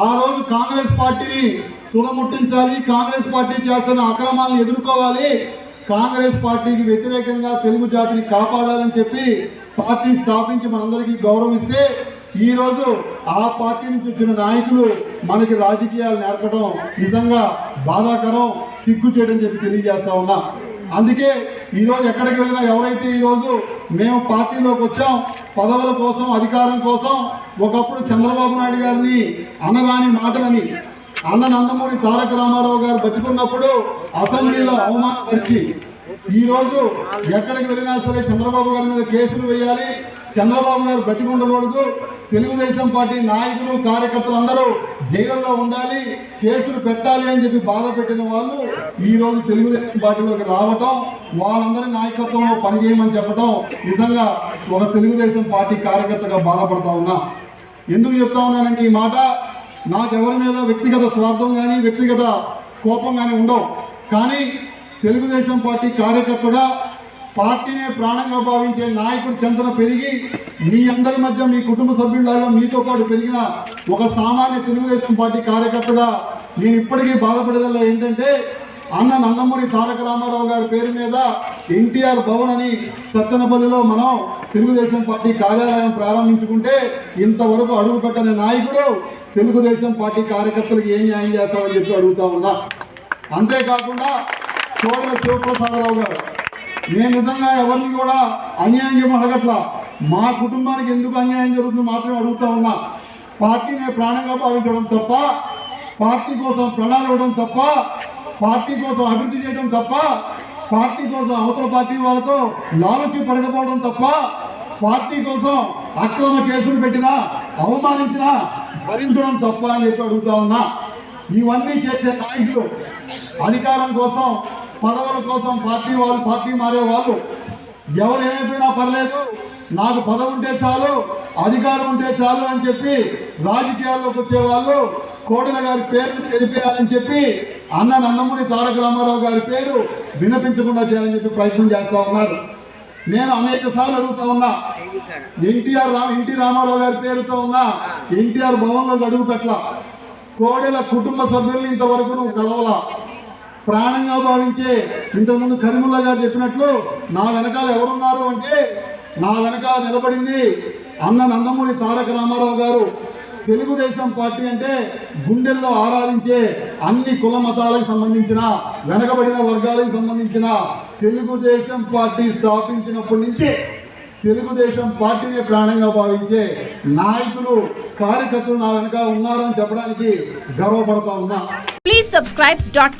ఆ రోజు కాంగ్రెస్ పార్టీని తుడముట్టించాలి కాంగ్రెస్ పార్టీ చేస్తున్న అక్రమాలను ఎదుర్కోవాలి కాంగ్రెస్ పార్టీకి వ్యతిరేకంగా తెలుగు జాతిని కాపాడాలని చెప్పి పార్టీ స్థాపించి మనందరికీ గౌరవిస్తే ఈరోజు ఆ పార్టీ నుంచి వచ్చిన నాయకులు మనకి రాజకీయాలు నేర్పడం నిజంగా బాధాకరం సిగ్గు చేయడం చెప్పి తెలియజేస్తా ఉన్నా. అందుకే ఈరోజు ఎక్కడికి వెళ్ళినా ఎవరైతే ఈరోజు మేము పార్టీలోకి వచ్చాం పదవుల కోసం అధికారం కోసం ఒకప్పుడు చంద్రబాబు నాయుడు గారిని అనరాని మాటలని అన్న నందమూరి తారక రామారావు గారు బతుకున్నప్పుడు అసెంబ్లీలో అవమానపరిచి ఈరోజు ఎక్కడికి వెళ్ళినా సరే చంద్రబాబు గారి మీద కేసులు వేయాలి చంద్రబాబు గారు బతికి ఉండకూడదు తెలుగుదేశం పార్టీ నాయకులు కార్యకర్తలు అందరూ జైళ్ళలో ఉండాలి కేసులు పెట్టాలి అని చెప్పి బాధ పెట్టిన వాళ్ళు ఈరోజు తెలుగుదేశం పార్టీలోకి రావటం వాళ్ళందరి నాయకత్వంలో పనిచేయమని చెప్పటం నిజంగా ఒక తెలుగుదేశం పార్టీ కార్యకర్తగా బాధపడతా ఉన్నా. ఎందుకు చెప్తా ఉన్నానంటే ఈ మాట నాకెవరి మీద వ్యక్తిగత స్వార్థం కానీ వ్యక్తిగత కోపం కానీ ఉండవు. కానీ తెలుగుదేశం పార్టీ కార్యకర్తగా పార్టీనే ప్రాణంగా భావించే నాయకుడు చెంతన పెరిగి మీ అందరి మధ్య మీ కుటుంబ సభ్యులలో మీతో పాటు పెరిగిన ఒక సామాన్య తెలుగుదేశం పార్టీ కార్యకర్తగా నేను ఇప్పటికీ బాధపడేదల్లా ఏంటంటే అన్న నందమూరి తారక రామారావు గారి పేరు మీద ఎన్టీఆర్ భవన్ అని సత్తెనపల్లిలో మనం తెలుగుదేశం పార్టీ కార్యాలయం ప్రారంభించుకుంటే ఇంతవరకు అడుగు పెట్టని నాయకుడు తెలుగుదేశం పార్టీ కార్యకర్తలకు ఏం న్యాయం చేస్తాడని చెప్పి అడుగుతా ఉన్నా. అంతేకాకుండా చోడల శివప్రసాదరావు గారు. నేను నిజంగా ఎవరిని కూడా అన్యాయం చేయమని మా కుటుంబానికి ఎందుకు అన్యాయం జరుగుతుందో మాత్రమే అడుగుతా ఉన్నా. పార్టీని ప్రాణంగా భావించడం తప్ప పార్టీ కోసం ప్రణాళిక ఇవ్వడం తప్ప పార్టీ కోసం అభివృద్ధి చేయడం తప్ప పార్టీ కోసం అవతల పార్టీ వాళ్ళతో లాలచి పడకపోవడం తప్ప పార్టీ కోసం అక్రమ కేసులు పెట్టినా అవమానించినా భరించడం తప్ప అని చెప్పి అడుగుతా ఉన్నా. ఇవన్నీ చేసే నాయకులు అధికారం కోసం పదవుల కోసం పార్టీ వాళ్ళు పార్టీ మారే వాళ్ళు. ఎవరు ఏమైపోయినా పర్లేదు నాకు పదవి ఉంటే చాలు అధికారం ఉంటే చాలు అని చెప్పి రాజకీయాల్లోకి వచ్చే వాళ్ళు కోడెల గారి పేరును చెరిపేయాలని చెప్పి అన్న నందమూరి తారక రామారావు గారి పేరు వినిపించకుండా చేయాలని చెప్పి ప్రయత్నం చేస్తూ ఉన్నారు. నేను అనేక సార్లు అడుగుతా ఉన్నా ఎన్టీఆర్ రామ్ ఎన్టీ రామారావు గారి పేరుతో ఉన్న ఎన్టీఆర్ భవన్లో అడుగు పెట్టలా. కోడెల కుటుంబ సభ్యుల్ని ఇంతవరకు నువ్వు కలవలా. ప్రాణంగా భావించే ఇంతకుముందు కరీముల్లా గారు చెప్పినట్లు నా వెనకాల ఎవరున్నారు అంటే నా వెనకాల నిలబడింది అన్న నందమూరి తారక రామారావు గారు తెలుగుదేశం పార్టీ అంటే గుండెల్లో ఆరాధించే అన్ని కుల మతాలకు సంబంధించిన వెనకబడిన వర్గాలకు సంబంధించిన తెలుగుదేశం పార్టీ స్థాపించినప్పటి నుంచి తెలుగుదేశం పార్టీనే ప్రాణంగా భావించే నాయకులు కార్యకర్తలు నా వెనకాల ఉన్నారని చెప్పడానికి గర్వపడతా ఉన్నా ప్లీజ్ సబ్స్క్రైబ్ dot.